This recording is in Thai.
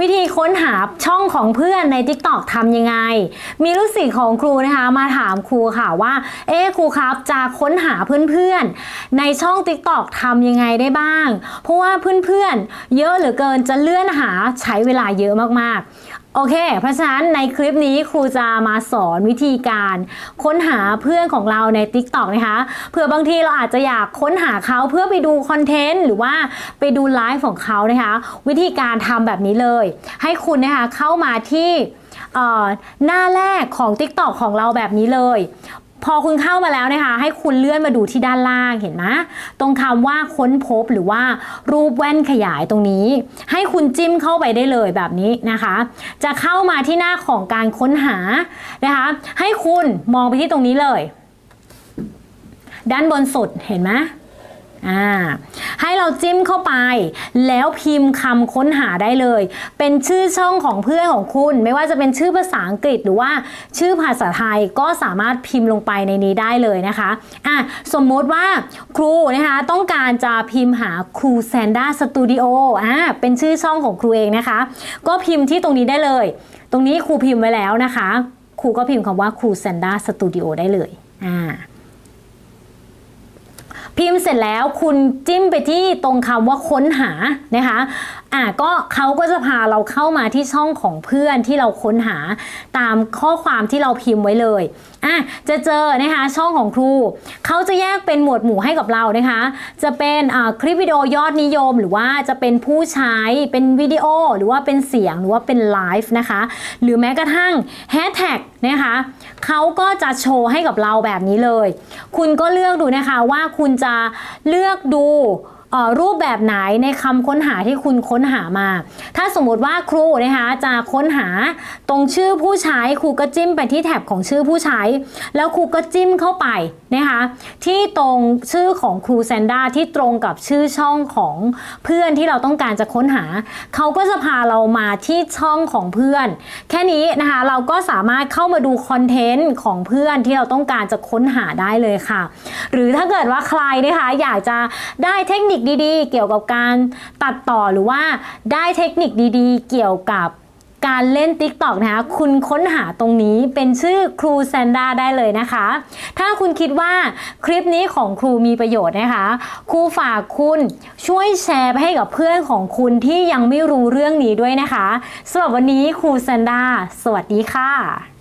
วิธีค้นหาช่องของเพื่อนใน TikTok ทำยังไง มีลูกศิษย์ของครูนะคะ มาถามครูค่ะว่า เอ๊ครูครับจะค้นหาเพื่อนๆ ในช่อง TikTok ทำยังไงได้บ้าง เพราะว่าเพื่อนๆ เยอะเหลือเกินจะเลื่อนหาใช้เวลาเยอะมากๆ โอเค เพราะฉะนั้นในคลิปนี้ครูจะมาสอนวิธีการค้นหาเพื่อนของเราใน TikTok นะคะเผื่อบางทีเราอาจจะอยากค้นหาเขาเพื่อไปดูคอนเทนต์หรือว่าไปดูไลฟ์ของเขานะคะ วิธีการทำแบบนี้เลยให้คุณนะคะเข้ามาที่หน้าแรกของ TikTok ของเราแบบนี้เลย พอคุณเข้ามาแล้วนะคะ ให้คุณเลื่อนมาดูที่ด้านล่างเห็นไหมตรงคำว่าค้นพบหรือว่ารูปแว่นขยายตรงนี้ ให้คุณจิ้มเข้าไปได้เลยแบบนี้นะคะ จะเข้ามาที่หน้าของการค้นหานะคะ ให้คุณมองไปที่ตรงนี้เลย ด้านบนสุดเห็นไหมอ่า ให้เราจิ้มเข้าไป แล้วพิมพ์คำค้นหาได้เลย เป็นชื่อช่องของเพื่อนของคุณ ไม่ว่าจะเป็นชื่อภาษาอังกฤษหรือว่าชื่อภาษาไทยก็สามารถพิมพ์ลงไปในนี้ได้เลยนะคะอะสมมติว่าครูนะคะต้องการจะพิมพ์หาครูแซนด้าสตูดิโออ่าเป็นชื่อช่องของครูเองนะคะ ก็พิมพ์ที่ตรงนี้ได้เลย ตรงนี้ครูพิมพ์ไว้แล้วนะคะ ครูก็พิมพ์คำว่าครูแซนด้าสตูดิโอได้เลยอ่า พิมพ์เสร็จแล้วคุณจิ้มไปที่ตรงคำว่าค้นหานะคะ อะก็เขาก็จะพาเราเข้ามาที่ช่องของเพื่อนที่เราค้นหาตามข้อความที่เราพิมพ์ไว้เลยอะจะเจอนะคะช่องของครู เขาจะแยกเป็นหมวดหมู่ให้กับเรานะคะ จะเป็นคลิปวิดีโอยอดนิยม หรือว่าจะเป็นผู้ใช้เป็นวิดีโอ หรือว่าเป็นเสียงหรือว่าเป็นไลฟ์นะคะหรือแม้กระทั่งแฮชแท็กนะคะเขาก็จะโชว์ให้กับเราแบบนี้เลย คุณก็เลือกดูนะคะว่าคุณจะเลือกดู รูปแบบไหนในคำค้นหาที่คุณค้นหามา ถ้าสมมติว่าครูนะคะจะค้นหาตรงชื่อผู้ใช้ครูก็จิ้มไปที่แท็บของชื่อผู้ใช้ แล้วครูก็จิ้มเข้าไปนะคะที่ตรงชื่อของครูแซนด้าที่ตรงกับชื่อช่องของเพื่อนที่เราต้องการจะค้นหา เขาก็จะพาเรามาที่ช่องของเพื่อน แค่นี้นะคะเราก็สามารถเข้ามาดูคอนเทนต์ของเพื่อนที่เราต้องการจะค้นหาได้เลยค่ะ หรือถ้าเกิดว่าใครนะคะอยากจะได้เทคนิคดีๆ เกี่ยวกับการตัดต่อหรือว่าได้เทคนิคดีๆ เกี่ยวกับการเล่น TikTok นะคะคุณค้นหาตรงนี้เป็นชื่อครูแซนด้าได้เลยนะคะ ถ้าคุณคิดว่าคลิปนี้ของครูมีประโยชน์นะคะ ครูฝากคุณช่วยแชร์ไปให้กับเพื่อนของคุณที่ยังไม่รู้เรื่องนี้ด้วยนะคะสำหรับวันนี้ครูแซนด้าสวัสดีค่ะ